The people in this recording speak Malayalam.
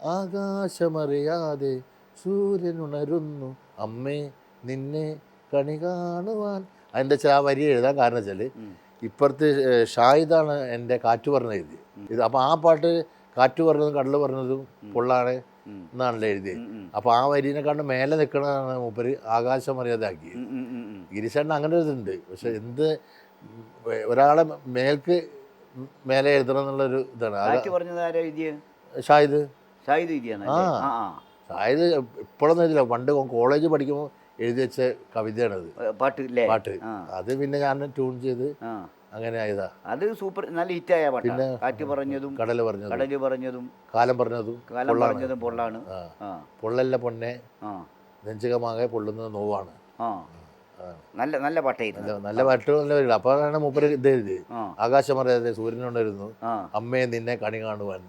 ആകാശമറിയാതെ സൂര്യൻ ഉണരുന്നു. അമ്മേ നിന്നെ കണി കാണുവാൻ. അതിന്റെ ആ വരി എഴുതാൻ കാരണം വെച്ചാൽ ഇപ്പുറത്ത് ഷായിദാണ് ഷാഹിദാണ് എന്റെ കാറ്റ് പറഞ്ഞ എഴുതി ഇത് അപ്പോൾ ആ പാട്ട് കാറ്റ് പറഞ്ഞതും കടൽ പറഞ്ഞതും പൊള്ളാണ്. എന്നാണല്ലോ എഴുതിയത് അപ്പോൾ ആ വരീനെക്കാണ്ട് മേലെ നിൽക്കണതാണ് മൂപ്പര് ഉം, ഉം. ഗിരീശേട്ടൻ അങ്ങനെ ഒരു ഇതുണ്ട്. പക്ഷെ എന്ത് ഒരാളെ മേൽക്ക് മേലെ എഴുതണം എന്നുള്ളൊരു ഇതാണ്. ഷായിദ് ഷാഹിദ്. എഴുതിയാണ് ആ. ഇപ്പോഴൊന്നും എഴുതില്ല. പണ്ട് കോളേജ് പഠിക്കുമ്പോൾ എഴുതി വെച്ച കവിതയാണ് അത് പാട്ട് പാട്ട്. അത് പിന്നെ ഞാൻ ട്യൂൺ ചെയ്ത് അങ്ങനെ ആയതാ. അത് സൂപ്പർ നല്ല ഹിറ്റായ പാട്ടാണ് പിന്നെ കാറ്റ് പറഞ്ഞതും കടൽ പറഞ്ഞതും. കടൽ പറഞ്ഞതും കാലം പറഞ്ഞതും കാലം. പറഞ്ഞതും പൊള്ളാണ്. പൊള്ളല്ല പൊന്നെ ആ. നെഞ്ചകമാകെ പൊള്ളുന്നത് നോവാണ്. നല്ല നല്ല പാട്ടായിരുന്നു നല്ല പാട്ട് നല്ല അപ്പോഴാണ് മൂപ്പര് ഇത് എഴുതി ആ. ആകാശം അറിയാതെ സൂര്യനുണ്ടായിരുന്നു അമ്മയെ നിന്നെ കണി കാണുവാൻ.